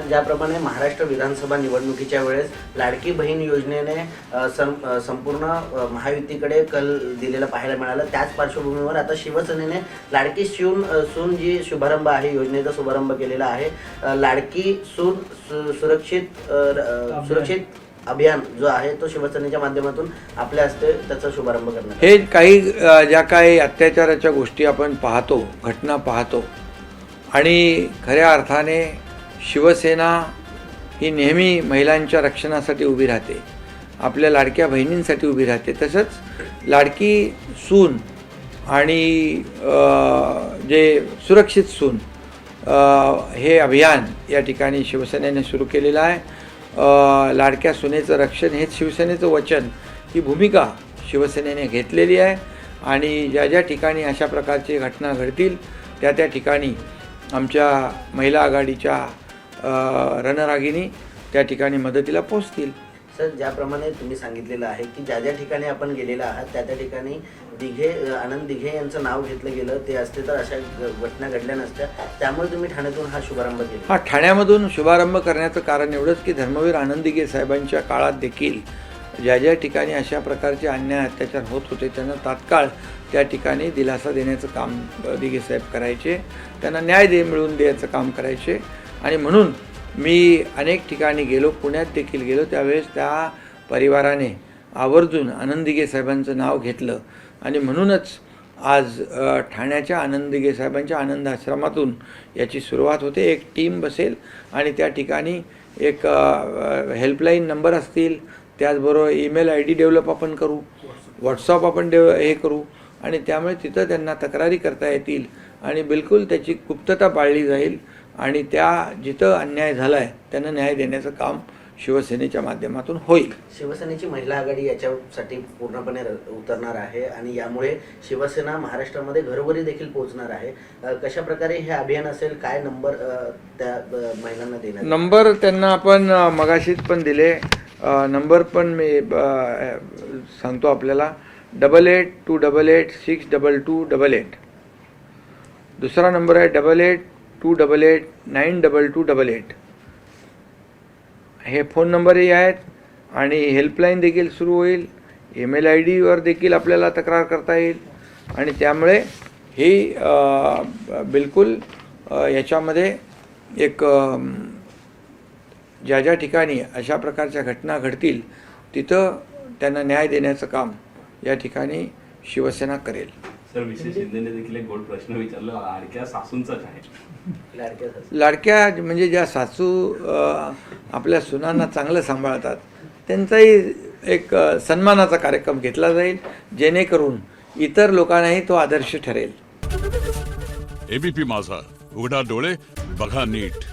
ज्याप्रमाणे महाराष्ट्र विधानसभा निवडणुकीच्या वेळेस लाडकी बहीण योजनेने सं- संपूर्ण महायुतीकडे कल दिलेला पाहायला मिळालं त्याच पार्श्वभूमीवर आता शिवसेनेने लाडकी सून अ, सून जी शुभारंभ आहे योजनेचा शुभारंभ केलेला आहे लाडकी सून सु- सुरक्षित सुरक्षित अभियान जो आहे तो शिवसेनेच्या माध्यमातून आपल्या हस्ते त्याचा शुभारंभ करण्यात आला. हे काही ज्या काही अत्याचाराच्या गोष्टी आपण पाहतो घटना पाहतो आणि खऱ्या अर्थाने शिवसेना ही नेहमी महिलांच्या रक्षणासाठी उभी राहते. आपल्या लाडक्या बहिणींसाठी उभी राहते. तसंच लाडकी सून आणि जे सुरक्षित सून हे अभियान या ठिकाणी शिवसेनेने सुरू केलेलं आहे. लाडक्या सुनेचं रक्षण हेच शिवसेनेचं वचन ही भूमिका शिवसेनेने घेतलेली आहे. आणि ज्या ज्या ठिकाणी अशा प्रकारची घटना घडतील त्या त्या ठिकाणी आमच्या महिला आघाडीच्या रणरागिणी त्या ठिकाणी मदतीला पोचतील सर ज्याप्रमाणे तुम्ही सांगितलेलं आहे की ज्या ज्या ठिकाणी आपण गेलेला आहात त्या त्या ठिकाणी दिघे आनंद दिघे यांचं नाव घेतलं गेलं ते असते तर अशा घटना घडल्या नसत्या. त्यामुळे तुम्ही ठाण्यातून हा शुभारंभ केला. हा ठाण्यामधून शुभारंभ करण्याचं कारण एवढंच की धर्मवीर आनंदीगे साहेबांच्या काळात देखील ज्या ज्या ठिकाणी अशा प्रकारचे अन्याय अत्याचार होत होते त्यांना तात्काळ त्या ठिकाणी दिलासा देण्याचं काम अ, दिघे साहेब करायचे. त्यांना न्याय दे मिळवून द्यायचं काम करायचे. आणि म्हणून मी अनेक ठिकाणी गेलो पुण्यात देखील गेलो. त्यावेळेस त्या परिवाराने आवर्जून आनंदिगे साहेबांचं नाव घेतलं. आणि म्हणूनच आज ठाण्याच्या आनंदिगे साहेबांच्या आनंद आश्रमातून याची सुरुवात होते. एक टीम बसेल आणि त्या ठिकाणी एक हेल्पलाईन नंबर असतील. त्याचबरोबर ईमेल आय डी डेव्हलप आपण करू व्हॉट्सअप आपण डेव हे करू आणि त्यामुळे तिथं त्यांना तक्रारी करता येतील आणि बिलकुल त्याची गुप्तता पाळली जाईल. आणि त्या जिथं अन्याय झाला आहे त्यांना न्याय देण्याचं काम शिवसेनेच्या माध्यमातून होईल. शिवसेनेची महिला आघाडी याच्यासाठी पूर्णपणे उतरणार आहे आणि यामुळे शिवसेना महाराष्ट्रामध्ये घरोघरी देखील पोहोचणार आहे. कशा प्रकारे हे अभियान असेल काय नंबर त्या महिलांना येईल? नंबर त्यांना आपण अ, मगाशीच पण दिले. नंबर पण मी सांगतो आपल्याला. Double eight two double eight six double two double eight. दुसरा नंबर आहे double eight two double eight nine double two double eight हे फोन नंबरही आहेत आणि हेल्पलाईन देखील सुरू होईल. ईमेल आय डीवर देखील आपल्याला तक्रार करता येईल. आणि त्यामुळे ही बिलकुल याच्यामध्ये एक ज्या ज्या ठिकाणी अशा प्रकारच्या घटना घडतील तिथं त्यांना न्याय देण्याचं काम या ठिकाणी शिवसेना करेल. सर विशेष शिंदेने देखील एक गोड प्रश्न विचारला लाडक्या सासूंचा काय लाडक्या म्हणजे ज्या सासू आपल्या सुनांना चांगलं सांभाळतात त्यांचाही एक सन्मानाचा कार्यक्रम घेतला जाईल जेणेकरून इतर लोकांनाही तो आदर्श ठरेल. एबीपी माझा उघडा डोळे बघा नीट.